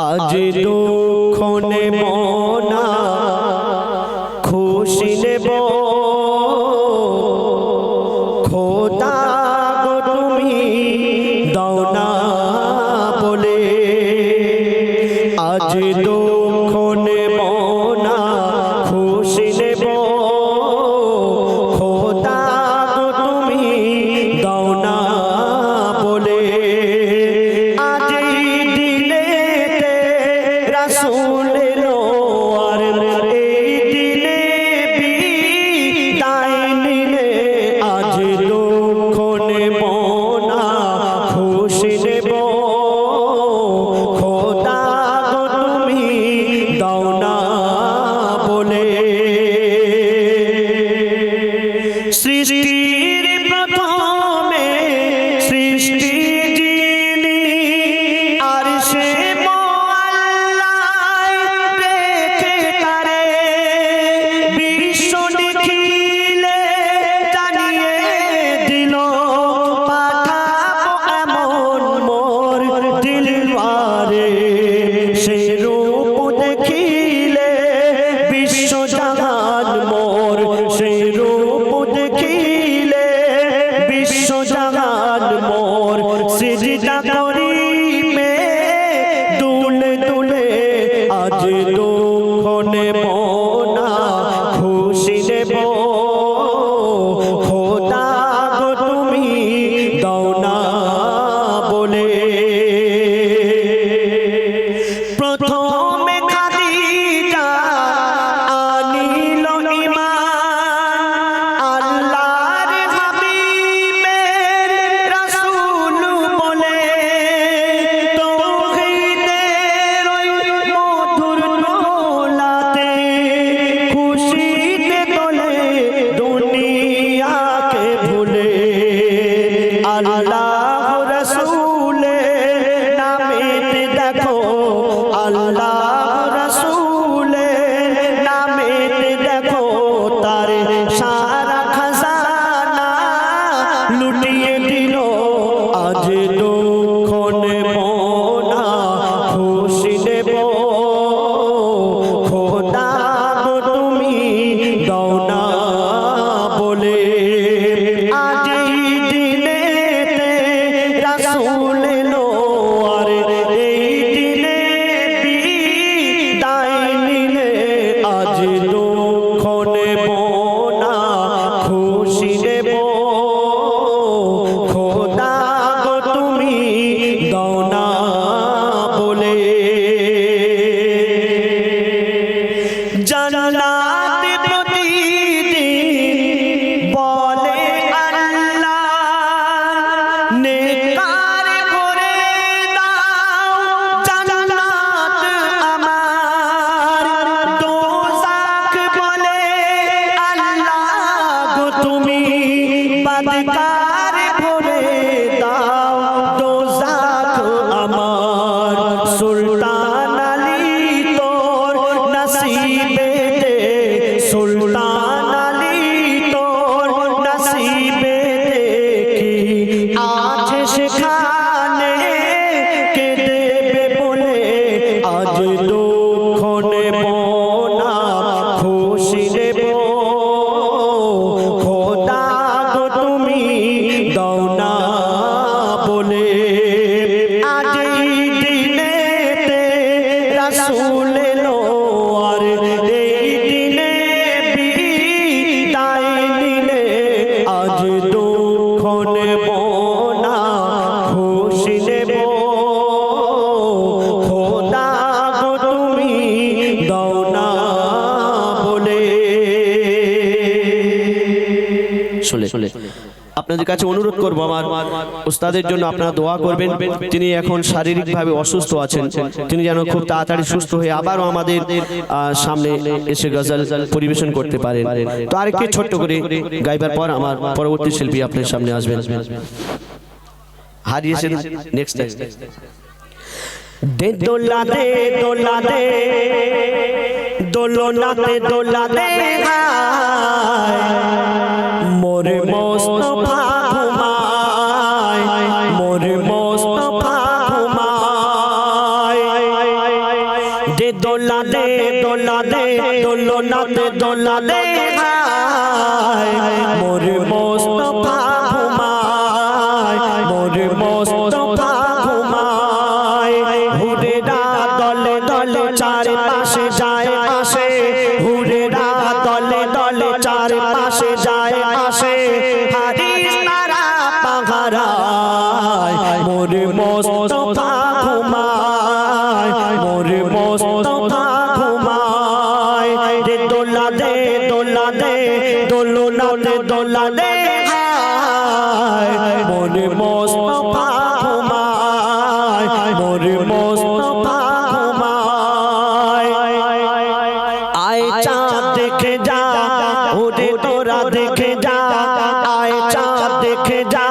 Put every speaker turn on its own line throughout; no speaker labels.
আজ দুঃখনে মনা Plum. ব্যবসা চলে আপনাদের কাছে অনুরোধ করব আমার ওস্তাদের জন্য আপনারা দোয়া করবেন, তিনি এখন শারীরিকভাবে অসুস্থ আছেন। তিনি যেন খুব তাড়াতাড়ি সুস্থ হয়ে আবারও আমাদের সামনে এসে গজল পরিবেশন করতে পারেন। তো আরেকটি ছোট্ট করে গাইবার পর আমার পরবর্তী শিল্পী আপনার সামনে আসবেন। হারিয়েছেন নেক্সট নেক্সট দে দোলা দে দোলা দে দোলনাতে দোলা দে মোর মস্ত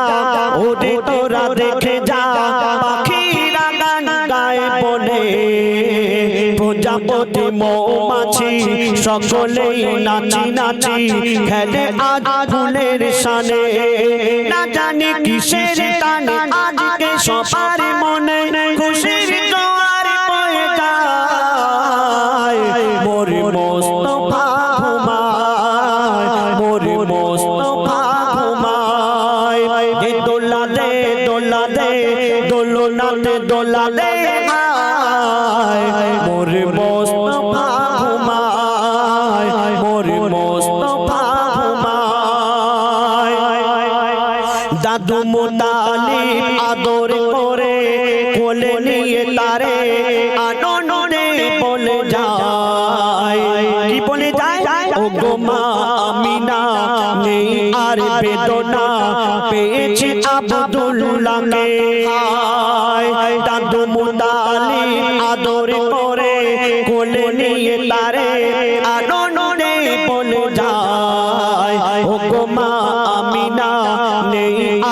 যা ওরে তোরা দেখে যা পাখিরা গান গায় বলে প্রজাপতি মৌমাছি সকলেই নাচি নাচি খেলে আজ ফুলের সানে না জানি কিসের টানে আজকে সবার মনে খুশির জোয়ার বয়ে যায়। মোর মোস্তফা দাদু মোতালি আদর করে কোলে নিয়ে তারে আনন্দে বলে যায়। কি বলে যায়? ও গো মা নেই আর বেদনা, পেয়েছি আব্দুল্লাহকে দাদু মোতালি আদর করে কোলে নিয়ে তারে বলে যায়। ও গো মা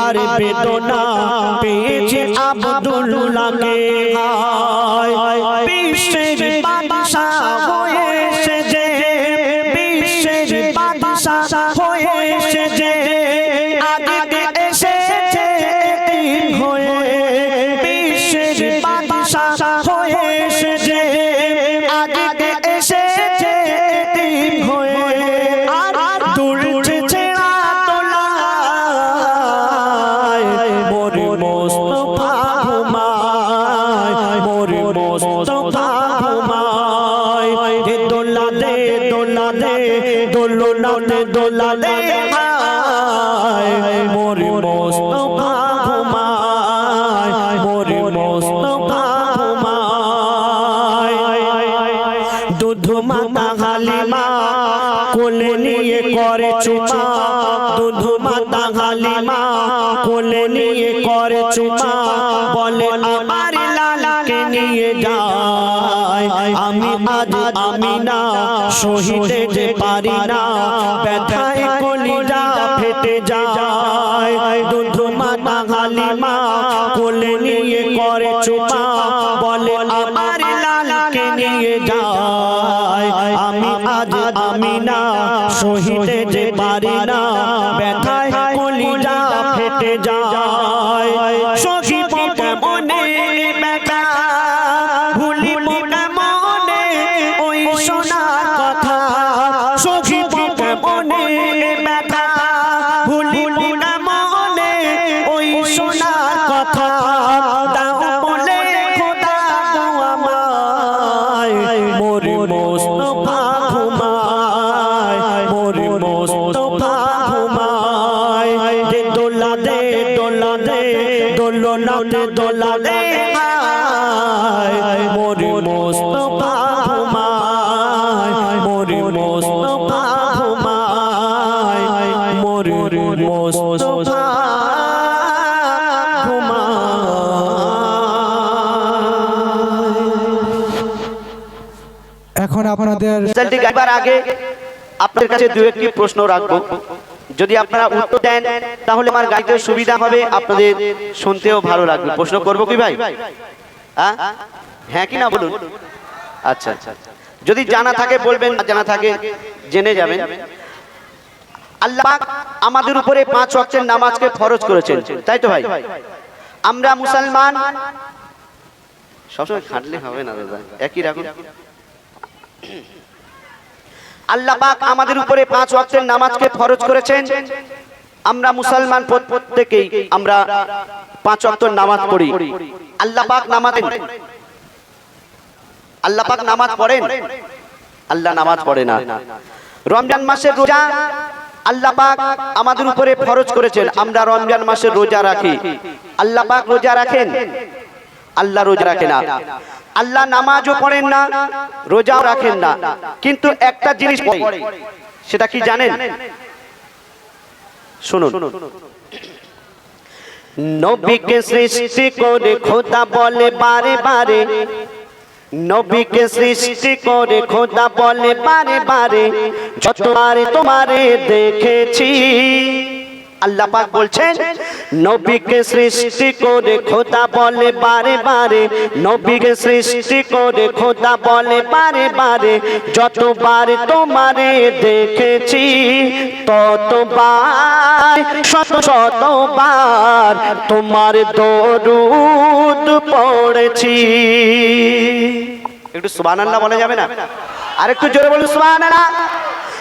আর বেদনা পেয়েছে আব্দুল্লাহকে আজ আমি না সহিতে পারি না ব্যথায় কলিজা ফেটে যায়। দুধ মাতা হালিমা কোলে নিয়ে করে চুমা, বলে, আমার লালাকে নিয়ে যায়। আমি আজ আমি না সহিতে যে পারি না
এখন আপনাদের
আগে আপনাদের কাছে দু একটি প্রশ্ন রাখব। যদি আপনারা উত্তর দেন, তাহলে আমার গাইতে সুবিধা হবে, আপনাদের শুনতেও ভালো লাগবে। প্রশ্ন করব কি ভাই? হ্যাঁ কি না বলুন? আচ্ছা আচ্ছা। যদি জানা থাকে, বলবেন জানা থাকে, জেনে যাবেন। আল্লাহ আমাদের উপরে পাঁচ ওয়াক্তের নামাজকে ফরজ করেছেন। তাই তো ভাই? আমরা মুসলমান।
সবসময় খাটলে হবে না দাদা। একই রকম। আল্লাহ পাক আমাদের উপরে পাঁচ ওয়াক্তের নামাজকে ফরজ করেছেন। আমরা মুসলমান প্রত- প্রত্যেকেই আমরা পাঁচ ওয়াক্তের নামাজ পড়ি। আল্লাহ পাক নামাজ আল্লাহ পাক নামাজ পড়েন? আল্লাহ নামাজ পড়ে না। রমজান মাসের রোজা আল্লাহ পাক আমাদের উপরে ফরজ করেছেন। আমরা রমজান মাসের রোজা রাখি। আল্লাহ পাক রোজা রাখেন? আল্লাহ রোজা রাখে না। আল্লাহ নামাজও পড়েন না, রোজাও রাখেন না। কিন্তু একটা জিনিস পড়ে, সেটা কি জানেন? শুনুন। নবীকে সৃষ্টি করে খোদা বলে বারে বারে। নবীকে সৃষ্টি করে খোদা বলে বারে বারে। যতবারে তোমারে দেখেছি, আল্লাহ পাক বলছেন নবীকে সৃষ্টি করে খোদা বলে, বারে বারে। নবীকে সৃষ্টি করে খোদা বলে, বারে বারে। যতবার তোমারে দেখেছি, ততবার, শত শতবার তোমার দরুদ পড়েছি। একটু সুবহানাল্লাহ বলা যাবে না? আর একটু জোরে বলুন, সুবহানাল্লাহ।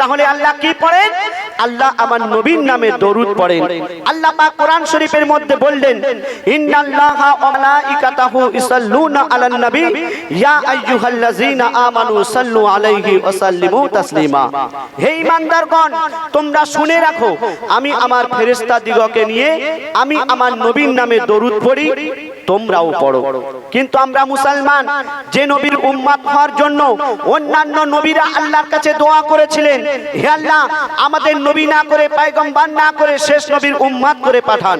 তাহলে আল্লাহ কি পড়েন? আল্লাহ আমার নবীর নামে দরুদ পড়েন। আল্লাহ পাক কোরআন শরীফের মধ্যে বললেন, ইন্নাল্লাহা ওয়া মালাইকাতাহু ইসাল্লুনা আলান নবী। ইয়া আইয়ুহাল্লাযীনা আমানু সাল্লু আলাইহি ওয়া সাল্লিমু তাসলিমা। হে ঈমানদারগণ, তোমরা শুনে রাখো, আমি আমার ফেরেশতা দিগকে নিয়ে, আমি আমার নবীর নামে দরুদ পড়ি, তোমরাও পড়ো। কিন্তু আমরা মুসলমান, যে নবীর উম্মাত হওয়ার জন্য অন্যান্য নবীরা আল্লাহর কাছে দোয়া করেছিলেন আমাদের নবী না করে, পায়গম্বার না করে শেষ নবীর উম্মাদ করে পাঠান।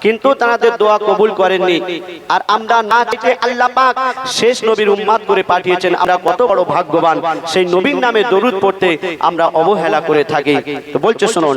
কিন্তু তাদের দোয়া কবুল করেননি। আর আমরা না থেকে আল্লাহ পাক শেষ নবীর উম্মাদ করে পাঠিয়েছেন। আমরা কত বড় ভাগ্যবান। সেই নবীর নামে দরুদ পড়তে আমরা অবহেলা করে থাকি। তো বলছে, শুনুন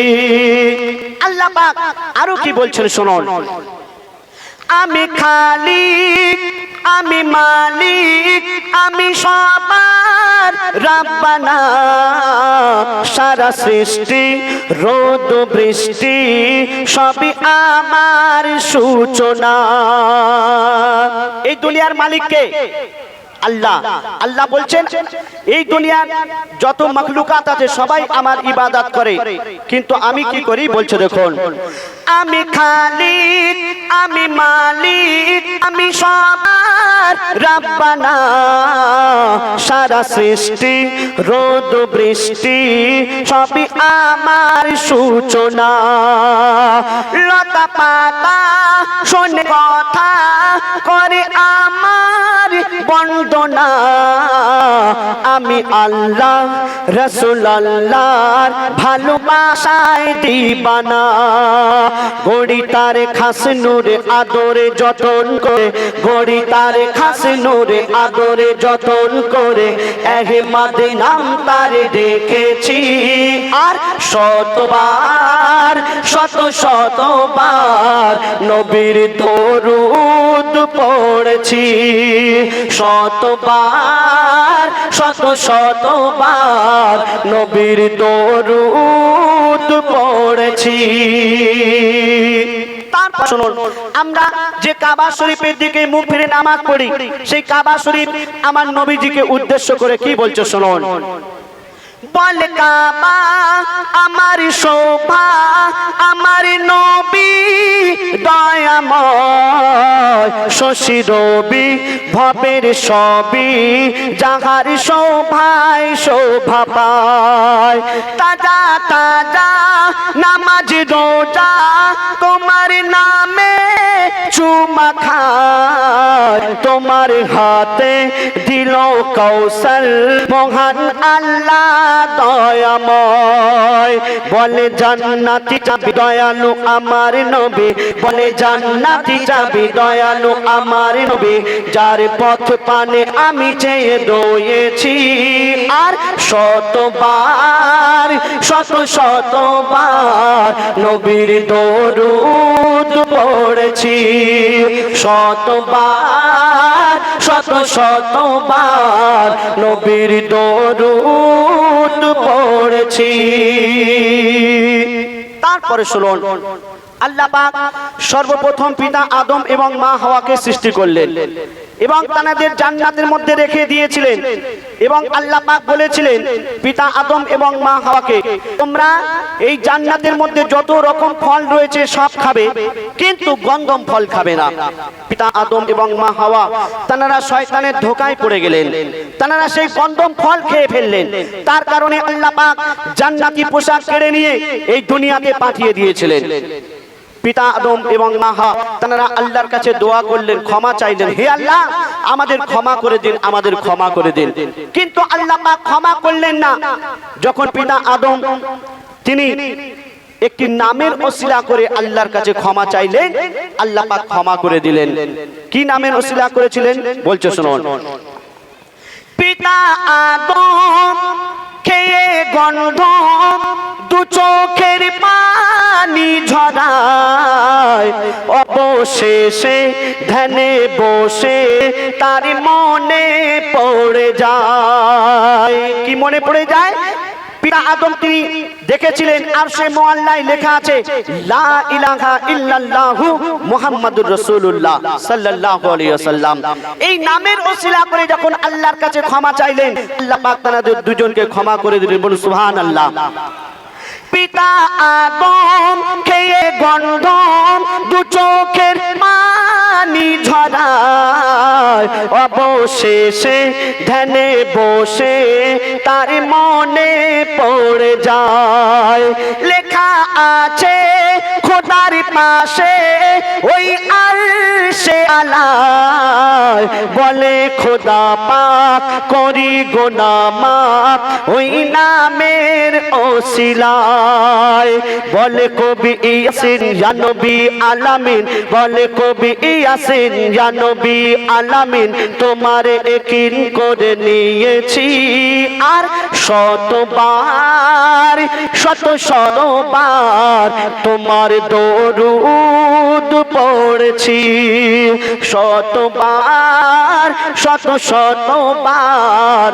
আল্লাহ পাক আরও কি বলছেন শুনুন। আমি খালি আমি মালিক আমি সবার রাব্বানা। সারা সৃষ্টি রোদ বৃষ্টি সবই আমার সূচনা। এই দুনিয়ার মালিককে আল্লাহ। আল্লাহ বলছেন, এই দুনিয়ার যত মখলুকাত আছে সবাই আমার ইবাদত করে। কিন্তু আমি কি করি? বলছে, দেখুন আমি খালিক আমি মালিক আমি সবার রাব্বানা। সারা সৃষ্টি, রোদ, বৃষ্টি, সবই আমার সূচনা। লতা পাতা শোনে কথা, করে আমার বন্দনা। আমি আল্লাহ রসুল আল্লাহর ভালোবাসায় দিবানা। গড়ি তার খাস নূরে, আদরে যতন করে। গড়ি তার খাস নূরে, আদরে যতন করে। এহমাদে নাম তার দেখেছি আর শতবার, শত শতবার নবীর দরুদ পড়েছি। শতবার, শত শতবার নবীর দরুদ পড়েছি। তারপর আমরা যে কাবা শরীফের দিকে মুখ ফিরে পড়ি, সেই কাবা শরীফ আমার নবীজিকে উদ্দেশ্য করে কি বলছো শুনুন বল কাবা, আমার শোভা, আমার নবী, দয়াময় শশী রবি, ভবের সবই যাহার শোভায় শোভা পায়। তাজা তাজা নামাজ রোজা, তোমার নামে চুমা খায়। তোমার হাতে দিল কৌশল, মহান আল্লাহ। দয়াময়। বলে জান্নাতি যাবি দয়ালু আমার নবী। বলে জান্নাতি যাবি দয়ালু আমার নবী। যার পথ পানে আমি চেয়ে রয়েছি। আর শতবার, শত শতবার নবীর দরুদ পড়েছি। শতবার শত শতবার নবীর দরুদ পড়েছি। তারপরে শুনুন, আল্লাহ পাক সর্বপ্রথম পিতা আদম এবং মা হওয়াকে সৃষ্টি করলেন এবং তাদের জান্নাতের মধ্যে রেখে দিয়েছিলেন। এবং আল্লাহ পাক বলেছিলেন, পিতা আদম এবং মা হাওয়াকে, তোমরা এই জান্নাতের মধ্যে যত রকম ফল রয়েছে সব খাবে, কিন্তু গন্ধম ফল খাবে না। পিতা আদম এবং মা হাওয়া তারা শয়তানের ধোকায় পড়ে গেলেন। তারা সেই গন্ধম ফল খেয়ে ফেললেন। তার কারণে আল্লাহ পাক জান্নাতি পোশাক কেড়ে নিয়ে এই দুনিয়াতে পাঠিয়ে দিয়েছিলেন। পিতা আদম এবং মাহা, তারা আল্লাহর কাছে দোয়া করলেন, ক্ষমা চাইলেন। হে আল্লাহ, আমাদের ক্ষমা করে দিন, আমাদের ক্ষমা করে দিন। কিন্তু আল্লাহ ক্ষমা করলেন না। যখন পিতা আদম, তিনি একটি নামের ওসিলা করে আল্লাহর কাছে ক্ষমা চাইলেন, আল্লাহ পাক ক্ষমা করে দিলেন। কি নামের ওসিলা করেছিলেন? বলছে, শুনুন। পিতা আদম খেয়ে গন্ধ দু চোখের পানি ঝরায়। অবশেষে ধ্যানে বসে তার মনে পড়ে যায়। কি মনে পড়ে যায়? পিতা আদম তিনি দেখেছিলেন আর সে মোয়াল্লায় লেখা আছে, লা ইলাহা ইল্লাল্লাহু মুহাম্মাদুর রাসূলুল্লাহ সাল্লাল্লাহু আলাইহি ওয়াসাল্লাম। এই নামের ওসিলা করে যখন আল্লাহর কাছে ক্ষমা চাইলেন, আল্লাহ পাক তাদের দুজনকে ক্ষমা করে দিলেন। বলুন, সুবহানাল্লাহ। পিতা আদম খেয়ে গন্ধম, দু চোখের পানি ঝরায়। অবশেষে ধ্যানে বসে তার মনে পড়ে যায়। লেখা আছে, খোদার পাশে ওই আর সে আলায়। বলে, খোদা পাক, করি গোনামাপ ওই নামের বলে কবি ইয়াসিন, জানবি আলামিন। বলে কবি ইয়াসিন, জানবি আলামিন। তোমার একিন করে নিয়েছি। আর শতবার, শত শতবার তোমার দরুদ পড়েছি। শতবার, শত শতবার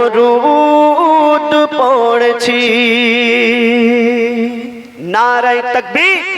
দরুদ পড়েছি। নারায় তকবীর।